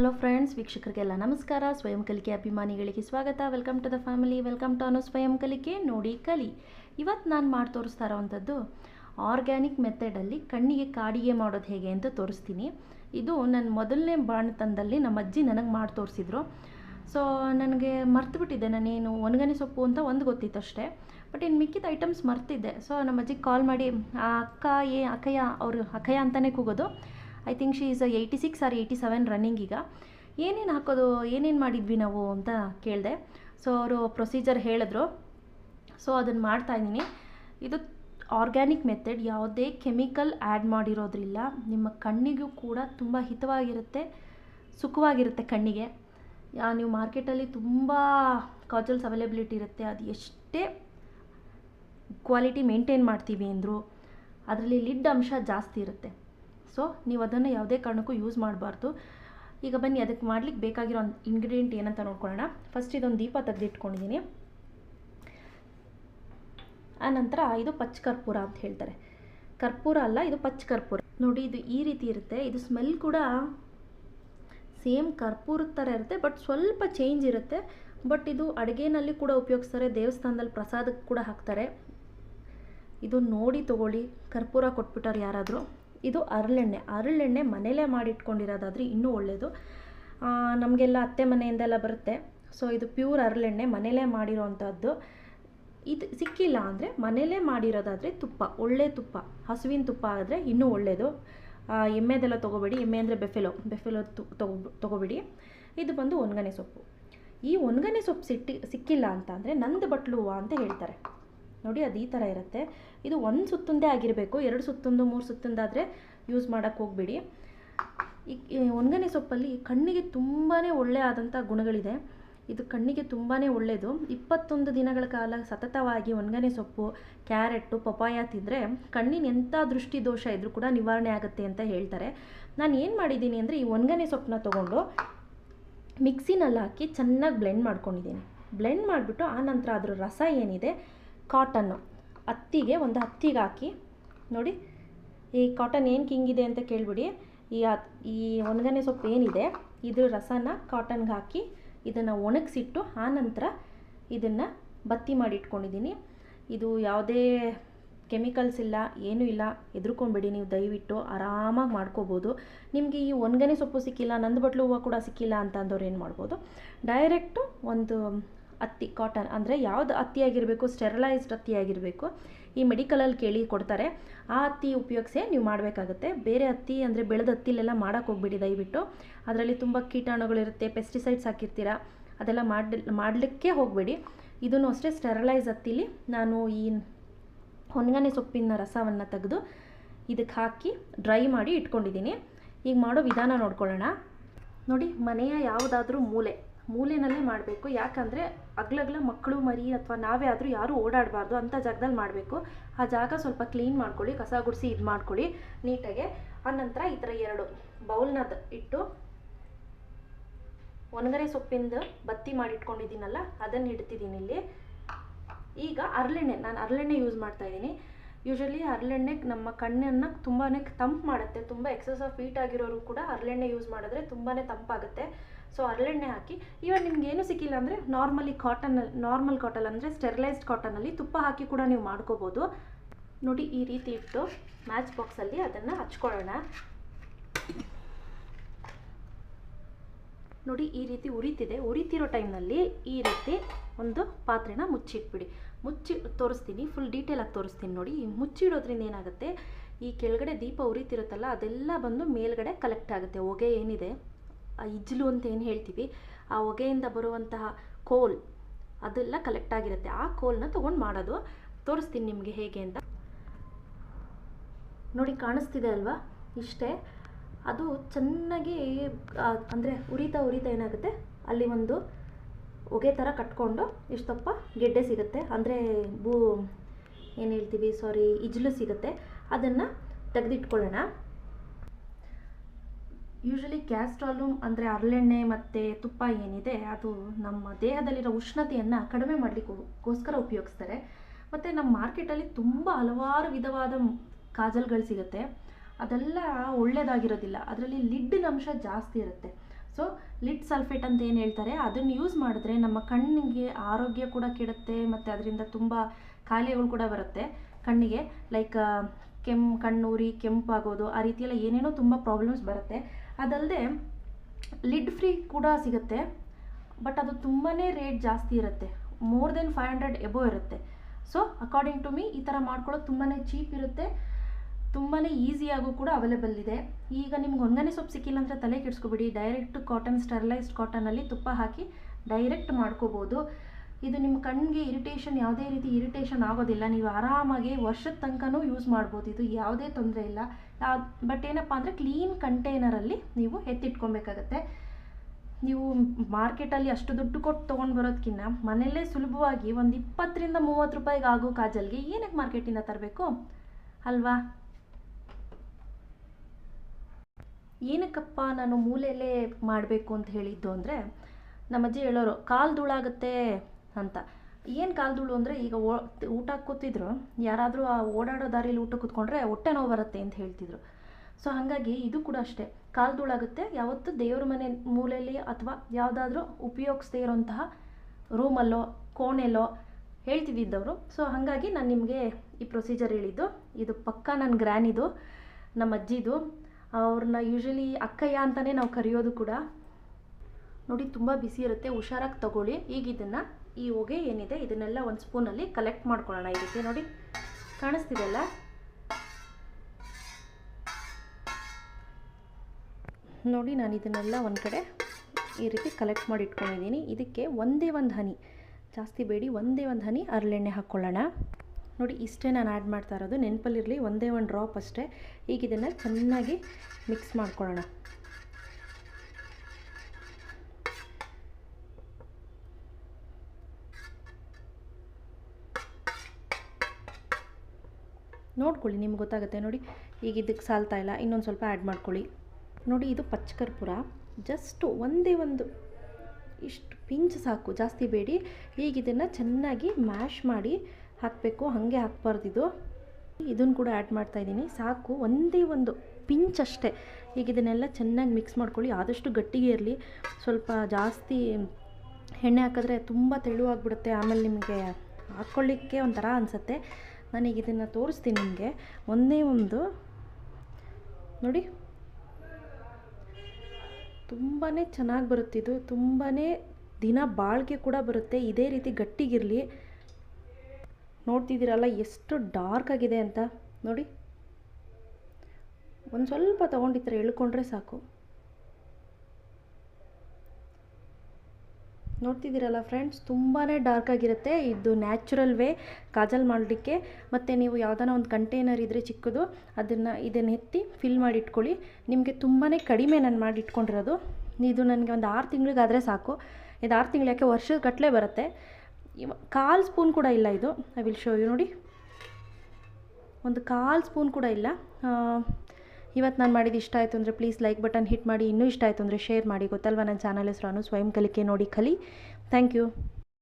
Hello friends ವೀಕ್ಷಕರಿಗೆಲ್ಲ ನಮಸ್ಕಾರ. ಸ್ವಯಂ ಕಲಿಕೆ ಅಭಿಮಾನಿಗಳಿಗೆ ಸ್ವಾಗತ. Welcome to the family welcome to Anu ಸ್ವಯಂ ಕಲಿಕೆ, ನೋಡಿ ಕಲಿ. ಇವತ್ತು ನಾನು ಮಾಡಿ ತೋರಿಸ್ತಾ ಇರೋವಂಥದ್ದು ಆರ್ಗ್ಯಾನಿಕ್ ಮೆಥಡಲ್ಲಿ ಕಣ್ಣಿಗೆ ಕಾಡಿಗೆ ಮಾಡೋದು ಹೇಗೆ ಅಂತ ತೋರಿಸ್ತೀನಿ. ಇದು ನನ್ನ ಮೊದಲನೇ ಬಾಣತನದಲ್ಲಿ ನಮ್ಮ ಅಜ್ಜಿ ನನಗೆ ಮಾಡಿ ತೋರಿಸಿದ್ರು. ಸೊ ನನಗೆ ಮರ್ತುಬಿಟ್ಟಿದ್ದೆ ನಾನೇನು ಒಣಗನೆ ಸೊಪ್ಪು ಅಂತ ಒಂದು ಗೊತ್ತಿತ್ತು ಅಷ್ಟೇ. ಬಟ್ ಇನ್ನು ಮಿಕ್ಕಿದ ಐಟಮ್ಸ್ ಮರ್ತಿದ್ದೆ. ಸೊ ನಮ್ಮ ಅಜ್ಜಿಗೆ ಕಾಲ್ ಮಾಡಿ, ಆ ಅಕ್ಕ, ಏ ಅಕ್ಕಯ್ಯ, ಅವರು ಅಕ್ಕಯ್ಯ ಅಂತಲೇ ಕೂಗೋದು. I think she is eighty six or eighty seven running ಈಗ. ಏನೇನು ಹಾಕೋದು, ಏನೇನು ಮಾಡಿದ್ವಿ ನಾವು ಅಂತ ಕೇಳಿದೆ. ಸೊ ಅವರು ಪ್ರೊಸೀಜರ್ ಹೇಳಿದ್ರು. ಸೊ ಅದನ್ನು ಮಾಡ್ತಾಯಿದ್ದೀನಿ ಇದು ಆರ್ಗ್ಯಾನಿಕ್ ಮೆಥಡ್ ಯಾವುದೇ ಕೆಮಿಕಲ್ ಆ್ಯಡ್ ಮಾಡಿರೋದ್ರಿಲ್ಲ. ನಿಮ್ಮ ಕಣ್ಣಿಗೂ ಕೂಡ ತುಂಬ ಹಿತವಾಗಿರುತ್ತೆ, ಸುಖವಾಗಿರುತ್ತೆ ಕಣ್ಣಿಗೆ. ನೀವು ಮಾರ್ಕೆಟಲ್ಲಿ ತುಂಬ ಕಾಜಲ್ಸ್ ಅವೈಲೇಬಿಲಿಟಿ ಇರುತ್ತೆ. ಅದು ಎಷ್ಟೇ ಕ್ವಾಲಿಟಿ ಮೇಂಟೈನ್ ಮಾಡ್ತೀವಿ ಅಂದರು, ಅದರಲ್ಲಿ ಲಿಡ್ ಅಂಶ ಜಾಸ್ತಿ ಇರುತ್ತೆ. ಸೊ ನೀವು ಅದನ್ನು ಯಾವುದೇ ಕಾರಣಕ್ಕೂ ಯೂಸ್ ಮಾಡಬಾರ್ದು. ಈಗ ಬನ್ನಿ, ಅದಕ್ಕೆ ಮಾಡ್ಲಿಕ್ಕೆ ಬೇಕಾಗಿರೋ ಇಂಗ್ರೀಡಿಯೆಂಟ್ ಏನಂತ ನೋಡ್ಕೊಳ್ಳೋಣ. ಫಸ್ಟ್ ಇದೊಂದು ದೀಪ ತೆಗೆದಿಟ್ಕೊಂಡಿದ್ದೀನಿ ಆನಂತರ ಇದು ಪಚ್ಚ ಕರ್ಪೂರ ಅಂತ ಹೇಳ್ತಾರೆ. ಕರ್ಪೂರ ಅಲ್ಲ, ಇದು ಪಚ್ಚ ಕರ್ಪೂರ. ನೋಡಿ, ಇದು ಈ ರೀತಿ ಇರುತ್ತೆ. ಇದು ಸ್ಮೆಲ್ ಕೂಡ ಸೇಮ್ ಕರ್ಪೂರದ ಥರ ಇರುತ್ತೆ ಬಟ್ ಸ್ವಲ್ಪ ಚೇಂಜ್ ಇರುತ್ತೆ. ಬಟ್ ಇದು ಅಡುಗೆನಲ್ಲಿ ಕೂಡ ಉಪಯೋಗಿಸ್ತಾರೆ. ದೇವಸ್ಥಾನದಲ್ಲಿ ಪ್ರಸಾದಕ್ಕೆ ಕೂಡ ಹಾಕ್ತಾರೆ. ಇದು ನೋಡಿ ತಗೊಳ್ಳಿ. ಕರ್ಪೂರ ಕೊಟ್ಬಿಟ್ಟಾರೆ ಯಾರಾದರೂ. ಇದು ಅರಳೆಣ್ಣೆ. ಅರಳೆಣ್ಣೆ ಮನೇಲೇ ಮಾಡಿಟ್ಕೊಂಡಿರೋದಾದರೆ ಇನ್ನೂ ಒಳ್ಳೆಯದು ನಮಗೆಲ್ಲ ಅತ್ತೆ ಮನೆಯಿಂದೆಲ್ಲ ಬರುತ್ತೆ. ಸೊ ಇದು ಪ್ಯೂರ್ ಅರಳೆಣ್ಣೆ, ಮನೇಲೇ ಮಾಡಿರೋವಂಥದ್ದು ಇದು ಸಿಕ್ಕಿಲ್ಲ ಅಂದರೆ ಮನೆಯಲ್ಲೇ ಮಾಡಿರೋದಾದರೆ ತುಪ್ಪ, ಒಳ್ಳೆ ತುಪ್ಪ. ಹಸುವಿನ ತುಪ್ಪ ಆದರೆ ಇನ್ನೂ ಒಳ್ಳೆಯದು ಎಮ್ಮೆದೆಲ್ಲ ತೊಗೋಬೇಡಿ. ಎಮ್ಮೆ ಅಂದರೆ ಬೆಫೆಲೋ. ಬೆಫೆಲೋ ತು, ತಗೋ, ತೊಗೋಬೇಡಿ. ಇದು ಬಂದು ಒಣಗನೆ ಸೊಪ್ಪು. ಈ ಒಣಗನೆ ಸೊಪ್ಪು ಸಿಟ್ಟಿ, ಸಿಕ್ಕಿಲ್ಲ ಅಂತ ಅಂದರೆ ನಂದು ಬಟ್ಲು ಹೂವು ಅಂತ ಹೇಳ್ತಾರೆ. ನೋಡಿ ಅದು ಈ ಥರ ಇರುತ್ತೆ. ಇದು ಒಂದು ಸುತ್ತೊಂದೇ ಆಗಿರಬೇಕು, ಎರಡು ಸುತ್ತೊಂದು, ಮೂರು ಸುತ್ತೊಂದಾದರೆ ಯೂಸ್ ಮಾಡೋಕ್ಕೆ ಹೋಗಬೇಡಿ. ಈ ಒಣಗನೆ ಸೊಪ್ಪಲ್ಲಿ ಕಣ್ಣಿಗೆ ತುಂಬಾ ಒಳ್ಳೆಯ ಆದಂಥ ಗುಣಗಳಿದೆ. ಇದು ಕಣ್ಣಿಗೆ ತುಂಬಾ ಒಳ್ಳೆಯದು ಇಪ್ಪತ್ತೊಂದು ದಿನಗಳ ಕಾಲ ಸತತವಾಗಿ ಒಣಗನೆ ಸೊಪ್ಪು ಕ್ಯಾರೆಟ್ಟು ಪಪಾಯ ತಿಂದರೆ ಕಣ್ಣಿನ ಎಂಥ ದೃಷ್ಟಿ ದೋಷ ಇದ್ದರೂ ಕೂಡ ನಿವಾರಣೆ ಆಗುತ್ತೆ ಅಂತ ಹೇಳ್ತಾರೆ. ನಾನು ಏನು ಮಾಡಿದ್ದೀನಿ ಅಂದರೆ ಈ ಒಣಗನೆ ಸೊಪ್ಪನ್ನ ತೊಗೊಂಡು ಮಿಕ್ಸಿನಲ್ಲಿ ಹಾಕಿ ಚೆನ್ನಾಗಿ ಬ್ಲೆಂಡ್ ಮಾಡ್ಕೊಂಡಿದ್ದೀನಿ. ಬ್ಲೆಂಡ್ ಮಾಡಿಬಿಟ್ಟು ಆ ನಂತರ ಅದರ ರಸ ಏನಿದೆ ಕಾಟನ್ನು ಹತ್ತಿಗೆ ಒಂದು ಹತ್ತಿಗೆ ಹಾಕಿ, ನೋಡಿ, ಈ ಕಾಟನ್ ಏನಕ್ಕೆ ಹಿಂಗಿದೆ ಅಂತ ಕೇಳಿಬಿಡಿ. ಈ ಈ ಒಣಗನೆ ಸೊಪ್ಪು ಏನಿದೆ, ಇದ್ರ ರಸನ ಕಾಟನ್ಗೆ ಹಾಕಿ ಇದನ್ನು ಒಣಗಿಸಿಟ್ಟು ಆನಂತರ ಇದನ್ನು ಬತ್ತಿ ಮಾಡಿ ಇಟ್ಕೊಂಡಿದ್ದೀನಿ ಇದು ಯಾವುದೇ ಕೆಮಿಕಲ್ಸ್ ಇಲ್ಲ, ಏನೂ ಇಲ್ಲ ಹೆದರ್ಕೊಂಬೇಡಿ ನೀವು ದಯವಿಟ್ಟು ಆರಾಮಾಗಿ ಮಾಡ್ಕೋಬೋದು. ನಿಮಗೆ ಈ ಒಣಗನೆ ಸೊಪ್ಪು ಸಿಕ್ಕಿಲ್ಲ, ನಂದು ಬಟ್ಲು ಹೂವು ಕೂಡ ಸಿಕ್ಕಿಲ್ಲ ಅಂತ ಅಂದವ್ರು ಏನು ಮಾಡ್ಬೋದು? ಡೈರೆಕ್ಟು ಒಂದು ಹತ್ತಿ ಕಾಟನ್ ಅಂದರೆ ಯಾವ್ದು ಅತ್ತಿ ಆಗಿರಬೇಕು ಸ್ಟೆರಲೈಸ್ಡ್ ಅತ್ತಿ ಆಗಿರಬೇಕು, ಈ ಮೆಡಿಕಲಲ್ಲಿ ಕೇಳಿ ಕೊಡ್ತಾರೆ. ಆ ಹತ್ತಿ ಉಪಯೋಗಿಸಿ ನೀವು ಮಾಡಬೇಕಾಗುತ್ತೆ. ಬೇರೆ ಹತ್ತಿ ಅಂದರೆ ಬೆಳೆದ ಹತ್ತಿಲೆಲ್ಲ ಮಾಡೋಕ್ಕೆ ಹೋಗ್ಬಿಡಿ ದಯವಿಟ್ಟು. ಅದರಲ್ಲಿ ತುಂಬ ಕೀಟಾಣುಗಳಿರುತ್ತೆ ಪೆಸ್ಟಿಸೈಡ್ಸ್ ಹಾಕಿರ್ತೀರ, ಅದೆಲ್ಲ ಮಾಡಿ ಮಾಡಲಿಕ್ಕೆ ಹೋಗಬೇಡಿ. ಇದನ್ನು ಅಷ್ಟೇ ಸ್ಟೆರಲೈಸ್ ಹತ್ತಿಲಿ ನಾನು ಈ ಹೊನ್ಗನೆ ಸೊಪ್ಪಿನ ರಸವನ್ನು ತೆಗೆದು ಇದಕ್ಕೆ ಹಾಕಿ ಡ್ರೈ ಮಾಡಿ ಇಟ್ಕೊಂಡಿದ್ದೀನಿ. ಈಗ ಮಾಡೋ ವಿಧಾನ ನೋಡ್ಕೊಳ್ಳೋಣ. ನೋಡಿ, ಮನೆಯ ಯಾವುದಾದ್ರೂ ಮೂಲೆ. ಮೂಲೆನಲ್ಲೇ ಮಾಡಬೇಕು. ಯಾಕಂದರೆ ಅಗ್ಲಗ್ಲ ಮಕ್ಕಳು ಮರಿ ಅಥವಾ ನಾವೇ ಆದರೂ ಯಾರೂ ಓಡಾಡಬಾರ್ದು ಅಂಥ ಜಾಗದಲ್ಲಿ ಮಾಡಬೇಕು. ಆ ಜಾಗ ಸ್ವಲ್ಪ ಕ್ಲೀನ್ ಮಾಡ್ಕೊಳ್ಳಿ, ಕಸ ಗುಡಿಸಿ ಇದು ಮಾಡ್ಕೊಳ್ಳಿ ನೀಟಾಗೆ. ಆನಂತರ ಈ ಥರ ಎರಡು ಬೌಲ್ನ ಇಟ್ಟು ಒಣಗರೆ ಸೊಪ್ಪಿಂದ ಬತ್ತಿ ಮಾಡಿಟ್ಕೊಂಡಿದ್ದೀನಲ್ಲ, ಅದನ್ನು ಇಡ್ತಿದ್ದೀನಿ ಇಲ್ಲಿ. ಈಗ ಅರಳೆಣ್ಣೆ, ನಾನು ಅರಳೆಣ್ಣೆ ಯೂಸ್ ಮಾಡ್ತಾ ಇದ್ದೀನಿ. ಯೂಶಲಿ ಹರಳೆಣ್ಣೆ ನಮ್ಮ ಕಣ್ಣನ್ನು ತುಂಬಾ ತಂಪು ಮಾಡುತ್ತೆ. ತುಂಬ ಎಕ್ಸಸ್ ಆಫ್ ಹೀಟ್ ಆಗಿರೋರು ಕೂಡ ಹರಳೆಣ್ಣೆ ಯೂಸ್ ಮಾಡಿದ್ರೆ ತುಂಬಾ ತಂಪಾಗುತ್ತೆ. ಸೊ ಹರಳೆಣ್ಣೆ ಹಾಕಿ ಇವಾಗ ನಿಮ್ಗೆ ಏನು ಸಿಕ್ಕಿಲ್ಲ ಅಂದರೆ ನಾರ್ಮಲಿ ಕಾಟನಲ್ಲಿ ನಾರ್ಮಲ್ ಕಾಟನ್ ಅಂದರೆ ಸ್ಟೆರಿಲೈಸ್ಡ್ ಕಾಟನಲ್ಲಿ ತುಪ್ಪ ಹಾಕಿ ಕೂಡ ನೀವು ಮಾಡ್ಕೋಬೋದು. ನೋಡಿ ಈ ರೀತಿ ಇಟ್ಟು ಮ್ಯಾಚ್ ಬಾಕ್ಸಲ್ಲಿ ಅದನ್ನು ಹಚ್ಕೊಳ್ಳೋಣ. ನೋಡಿ ಈ ರೀತಿ ಉರಿತಿದೆ. ಉರಿತಿರೋ ಟೈಮ್ನಲ್ಲಿ ಈ ರೀತಿ ಒಂದು ಪಾತ್ರೆನ ಮುಚ್ಚಿಟ್ಬಿಡಿ. ಮುಚ್ಚಿ ತೋರಿಸ್ತೀನಿ ಫುಲ್ ಡೀಟೇಲಾಗಿ ತೋರಿಸ್ತೀನಿ ನೋಡಿ. ಮುಚ್ಚಿಡೋದ್ರಿಂದ ಏನಾಗುತ್ತೆ, ಈ ಕೆಳಗಡೆ ದೀಪ ಉರಿತಿರುತ್ತಲ್ಲ, ಅದೆಲ್ಲ ಬಂದು ಮೇಲ್ಗಡೆ ಕಲೆಕ್ಟ್ ಆಗುತ್ತೆ. ಹೊಗೆ ಏನಿದೆ? ಆ ಇಜ್ಲು ಅಂತ ಏನು ಹೇಳ್ತೀವಿ? ಆ ಹೊಗೆಯಿಂದ ಬರುವಂತಹ ಕೋಲ್, ಅದೆಲ್ಲ ಕಲೆಕ್ಟ್ ಆಗಿರುತ್ತೆ. ಆ ಕೋಲ್ನ ತೊಗೊಂಡು ಮಾಡೋದು. ತೋರಿಸ್ತೀನಿ ನಿಮಗೆ ಹೇಗೆ ಅಂತ. ನೋಡಿ, ಕಾಣಿಸ್ತಿದೆ ಅಲ್ವಾ? ಇಷ್ಟೇ. ಅದು ಚೆನ್ನಾಗಿ ಅಂದರೆ ಉರಿತಾ ಉರಿತಾ ಏನಾಗುತ್ತೆ? ಅಲ್ಲಿ ಒಂದು ಹೊಗೆ ಥರ ಕಟ್ಕೊಂಡು ಇಷ್ಟಪ್ಪ ಗೆಡ್ಡೆ ಸಿಗುತ್ತೆ. ಅಂದರೆ ಬೂ ಏನು ಹೇಳ್ತೀವಿ ಸಾರಿ ಇಜ್ಲು ಸಿಗುತ್ತೆ. ಅದನ್ನು ತೆಗೆದಿಟ್ಕೊಳ್ಳೋಣ. ಯೂಶಲಿ ಕ್ಯಾಸ್ಟ್ರಾಲು ಅಂದರೆ ಹರಳೆಣ್ಣೆ ಮತ್ತು ತುಪ್ಪ ಏನಿದೆ, ಅದು ನಮ್ಮ ದೇಹದಲ್ಲಿರೋ ಉಷ್ಣತೆಯನ್ನು ಕಡಿಮೆ ಮಾಡಲಿಕ್ಕೋಸ್ಕರ ಉಪಯೋಗಿಸ್ತಾರೆ. ಮತ್ತು ನಮ್ಮ ಮಾರ್ಕೆಟಲ್ಲಿ ತುಂಬ ಹಲವಾರು ವಿಧವಾದ ಕಾಜಲ್ಗಳು ಸಿಗುತ್ತೆ. ಅದೆಲ್ಲ ಒಳ್ಳೆಯದಾಗಿರೋದಿಲ್ಲ ಅದರಲ್ಲಿ ಲಿಡ್ಡಿನ ಅಂಶ ಜಾಸ್ತಿ ಇರುತ್ತೆ. ಸೊ ಲಿಡ್ ಸಲ್ಫೇಟ್ ಅಂತ ಏನು ಹೇಳ್ತಾರೆ? ಅದನ್ನು ಯೂಸ್ ಮಾಡಿದ್ರೆ ನಮ್ಮ ಕಣ್ಣಿಗೆ ಆರೋಗ್ಯ ಕೂಡ ಕೆಡುತ್ತೆ, ಮತ್ತು ಅದರಿಂದ ತುಂಬ ಕಾಯಿಲೆಗಳು ಕೂಡ ಬರುತ್ತೆ ಕಣ್ಣಿಗೆ. ಲೈಕ್ ಕೆಮ್ಮು ಕಣ್ಣೂರಿ ಕೆಂಪಾಗೋದು ಆ ರೀತಿಯೆಲ್ಲ ಏನೇನೋ ತುಂಬ ಪ್ರಾಬ್ಲಮ್ಸ್ ಬರುತ್ತೆ. ಅದಲ್ಲದೆ ಲಿಡ್ ಫ್ರೀ ಕೂಡ ಸಿಗುತ್ತೆ ಬಟ್ ಅದು ತುಂಬಾ ರೇಟ್ ಜಾಸ್ತಿ ಇರುತ್ತೆ. More than five hundred above ಇರುತ್ತೆ. ಸೊ ಅಕಾರ್ಡಿಂಗ್ ಟು ಮೀ ಈ ಥರ ಮಾಡ್ಕೊಳ್ಳೋದು ತುಂಬಾ ಚೀಪ್ ಇರುತ್ತೆ. ತುಂಬಾ ಈಸಿಯಾಗೂ ಕೂಡ ಅವೈಲೇಬಲ್ ಇದೆ. ಈಗ ನಿಮ್ಗೆ ಹೊಂಗನೆ ಸೊಪ್ಪು ಸಿಕ್ಕಿಲ್ಲ ಅಂದರೆ ತಲೆ ಕೆಡಿಸ್ಕೊಬಿಡಿ. ಡೈರೆಕ್ಟ್ ಕಾಟನ್ ಸ್ಟರ್ಲೈಸ್ಡ್ ಕಾಟನಲ್ಲಿ ತುಪ್ಪ ಹಾಕಿ ಡೈರೆಕ್ಟ್ ಮಾಡ್ಕೋಬೋದು. ಇದು ನಿಮ್ಮ ಕಣ್ಣಿಗೆ ಇರಿಟೇಷನ್ ಯಾವುದೇ ರೀತಿ ಇರಿಟೇಷನ್ ಆಗೋದಿಲ್ಲ. ನೀವು ಆರಾಮಾಗಿ ವರ್ಷದ ತನಕನೂ ಯೂಸ್ ಮಾಡ್ಬೋದು. ಇದು ಯಾವುದೇ ತೊಂದರೆ ಇಲ್ಲ. ಬಟ್ ಏನಪ್ಪ ಅಂದರೆ ಕ್ಲೀನ್ ಕಂಟೈನರಲ್ಲಿ ನೀವು ಎತ್ತಿಟ್ಕೊಬೇಕಾಗತ್ತೆ. ನೀವು ಮಾರ್ಕೆಟಲ್ಲಿ ಅಷ್ಟು ದುಡ್ಡು ಕೊಟ್ಟು ತೊಗೊಂಡು ಬರೋದಕ್ಕಿಂತ ಮನೆಯಲ್ಲೇ ಸುಲಭವಾಗಿ ಒಂದು ಇಪ್ಪತ್ತರಿಂದ ಮೂವತ್ತು ರೂಪಾಯಿಗೆ ಆಗೋ ಕಾಜಲ್ಗೆ ಏನಕ್ಕೆ ಮಾರ್ಕೆಟಿಂದ ತರಬೇಕು? ಅಲ್ವಾ? ಏನಕ್ಕಪ್ಪ ನಾನು ಮೂಲೆಯಲ್ಲೇ ಮಾಡಬೇಕು ಅಂತ ಹೇಳಿದ್ದು ಅಂದರೆ ನಮ್ಮಜ್ಜಿ ಹೇಳೋರು, ಕಾಲು ಧೂಳಾಗುತ್ತೆ ಅಂತ. ಏನು ಕಾಲು ಧೂಳು ಅಂದರೆ, ಈಗ ಓ, ಊಟ ಕೂತಿದ್ರು, ಯಾರಾದರೂ ಆ ಓಡಾಡೋ ದಾರಿಲಿ ಊಟ ಕೂತ್ಕೊಂಡ್ರೆ ಹೊಟ್ಟೆ ನೋವು ಬರುತ್ತೆ ಅಂತ ಹೇಳ್ತಿದ್ರು. ಸೊ ಹಾಗಾಗಿ ಇದು ಕೂಡ ಅಷ್ಟೇ. ಕಾಲು ಧೂಳಾಗುತ್ತೆ, ಯಾವತ್ತು ದೇವ್ರ ಮನೆ ಮೂಲೆಯಲ್ಲಿ ಅಥವಾ ಯಾವುದಾದ್ರೂ ಉಪಯೋಗಿಸದೇ ಇರೋಂತಹ ರೂಮಲ್ಲೋ ಕೋಣೆಲೋ ಹೇಳ್ತಿದ್ದಿದ್ದವರು ಸೊ ಹಾಗಾಗಿ ನಾನು ನಿಮಗೆ ಈ ಪ್ರೊಸೀಜರ್ ಹೇಳಿದ್ದು, ಇದು ಪಕ್ಕ ನನ್ನ ಗ್ರ್ಯಾನಿದು ನಮ್ಮ ಅಜ್ಜಿದು. ಅವ್ರನ್ನ ಯೂಶ್ವಲಿ ಅಕ್ಕಯ್ಯ ಅಂತಲೇ ನಾವು ಕರೆಯೋದು ಕೂಡ. ನೋಡಿ, ತುಂಬ ಬಿಸಿ ಇರುತ್ತೆ. ಹುಷಾರಾಗಿ ತಗೊಳ್ಳಿ. ಈಗ ಇದನ್ನು ಈ ಹೊಗೆ ಏನಿದೆ, ಇದನ್ನೆಲ್ಲ ಒಂದು ಸ್ಪೂನಲ್ಲಿ ಕಲೆಕ್ಟ್ ಮಾಡ್ಕೊಳ್ಳೋಣ ಈ ರೀತಿ ನೋಡಿ, ಕಾಣಿಸ್ತಿದೆಯಲ್ಲ? ನೋಡಿ, ನಾನು ಇದನ್ನೆಲ್ಲ ಒಂದು ಕಡೆ ಈ ರೀತಿ ಕಲೆಕ್ಟ್ ಮಾಡಿ ಇಟ್ಕೊಂಡಿದ್ದೀನಿ. ಇದಕ್ಕೆ ಒಂದೇ ಒಂದು ಹನಿ. ಜಾಸ್ತಿ ಬೇಡಿ, ಒಂದೇ ಒಂದು ಹನಿ ಹರಳೆಣ್ಣೆ ಹಾಕ್ಕೊಳ್ಳೋಣ ನೋಡಿ, ಇಷ್ಟೇ ನಾನು ಆ್ಯಡ್ ಮಾಡ್ತಾ ಇರೋದು. ನೆನಪಲ್ಲಿರಲಿ ಒಂದೇ ಒಂದು ಡ್ರಾಪ್ ಅಷ್ಟೇ. ಈಗ ಇದನ್ನು ಚೆನ್ನಾಗಿ ಮಿಕ್ಸ್ ಮಾಡ್ಕೊಳ್ಳೋಣ. ನೋಡ್ಕೊಳ್ಳಿ, ನಿಮ್ಗೆ ಗೊತ್ತಾಗುತ್ತೆ. ನೋಡಿ, ಈಗ ಇದಕ್ಕೆ ಸಾಲ್ತಾ ಇಲ್ಲ. ಇನ್ನೊಂದು ಸ್ವಲ್ಪ ಆ್ಯಡ್ ಮಾಡ್ಕೊಳ್ಳಿ. ನೋಡಿ, ಇದು ಪಚ್ಚಕರ್ಪೂರ ಜಸ್ಟು ಒಂದೇ ಒಂದು, ಇಷ್ಟು ಪಿಂಚ್ ಸಾಕು. ಜಾಸ್ತಿ ಬೇಡಿ. ಈಗ ಇದನ್ನು ಚೆನ್ನಾಗಿ ಮ್ಯಾಶ್ ಮಾಡಿ ಹಾಕಬೇಕು, ಹಾಗೆ ಹಾಕ್ಬಾರ್ದು ಇದು ಇದನ್ನು ಕೂಡ ಆ್ಯಡ್ ಮಾಡ್ತಾ ಇದ್ದೀನಿ. ಸಾಕು, ಒಂದೇ ಒಂದು ಪಿಂಚ್ ಅಷ್ಟೇ. ಈಗ ಇದನ್ನೆಲ್ಲ ಚೆನ್ನಾಗಿ ಮಿಕ್ಸ್ ಮಾಡ್ಕೊಳ್ಳಿ. ಆದಷ್ಟು ಗಟ್ಟಿಗೆ ಇರಲಿ. ಸ್ವಲ್ಪ ಜಾಸ್ತಿ ಎಣ್ಣೆ ಹಾಕಿದ್ರೆ ತುಂಬ ತೆಳುವಾಗಿಬಿಡುತ್ತೆ. ಆಮೇಲೆ ನಿಮಗೆ ಹಾಕ್ಕೊಳ್ಳಿಕ್ಕೆ ಒಂಥರ ಅನಿಸುತ್ತೆ. ನಾನೀಗ ಇದನ್ನು ತೋರಿಸ್ತೀನಿ ನಿಮಗೆ. ಒಂದೇ ಒಂದು, ನೋಡಿ. ತುಂಬಾ ಚೆನ್ನಾಗಿ ಬರುತ್ತಿದ್ದು ತುಂಬಾ ದಿನ ಬಾಳಿಕೆ ಕೂಡ ಬರುತ್ತೆ. ಇದೇ ರೀತಿ ಗಟ್ಟಿಗಿರಲಿ. ನೋಡ್ತಿದ್ದೀರಲ್ಲ, ಎಷ್ಟು ಡಾರ್ಕ್ ಆಗಿದೆ ಅಂತ. ನೋಡಿ. ಒಂದು ಸ್ವಲ್ಪ ತೊಗೊಂಡಿದ್ರೆ ಎಳ್ಕೊಂಡ್ರೆ ಸಾಕು. ನೋಡ್ತಿದ್ದೀರಲ್ಲ ಫ್ರೆಂಡ್ಸ್ ತುಂಬಾ ಡಾರ್ಕ್ ಆಗಿರುತ್ತೆ. ಇದು ನ್ಯಾಚುರಲ್ ವೇ ಕಾಜಲ್ ಮಾಡಲಿಕ್ಕೆ. ಮತ್ತು ನೀವು ಯಾವುದಾನ ಒಂದು ಕಂಟೈನರ್ ಇದ್ದರೆ ಚಿಕ್ಕದು, ಅದನ್ನು ಇದನ್ನು ಎತ್ತಿ ಫಿಲ್ ಮಾಡಿ ಇಟ್ಕೊಳ್ಳಿ ನಿಮಗೆ ತುಂಬಾ ಕಡಿಮೆ ನಾನು ಮಾಡಿ ಇಟ್ಕೊಂಡಿರೋದು ಇದು ನನಗೆ ಒಂದು ಆರು ತಿಂಗಳಿಗಾದರೆ ಸಾಕು. ಇದು ಆರು ತಿಂಗಳು ಯಾಕೆ ವರ್ಷದ ಗಟ್ಟಲೆ ಬರುತ್ತೆ. ಕಾಲು ಸ್ಪೂನ್ ಕೂಡ ಇಲ್ಲ ಇದು. ಐ ವಿಲ್ ಶೋ ಯು ನೋಡಿ. ಒಂದು ಕಾಲು ಸ್ಪೂನ್ ಕೂಡ ಇಲ್ಲ. ಇವತ್ತು ನಾನು ಮಾಡಿದ್ದು ಇಷ್ಟ ಆಯಿತು ಅಂದರೆ ಪ್ಲೀಸ್ ಲೈಕ್ ಬಟನ್ ಹಿಟ್ ಮಾಡಿ. ಇನ್ನೂ ಇಷ್ಟ ಆಯಿತು ಅಂದರೆ ಶೇರ್ ಮಾಡಿ. ಗೊತ್ತಲ್ವ? ನನ್ನ ಚಾನಲ್ ಹೆಸರು ಸ್ವಯಂ ಕಲಿಕೆ ನೋಡಿ ಕಲಿ. Thank you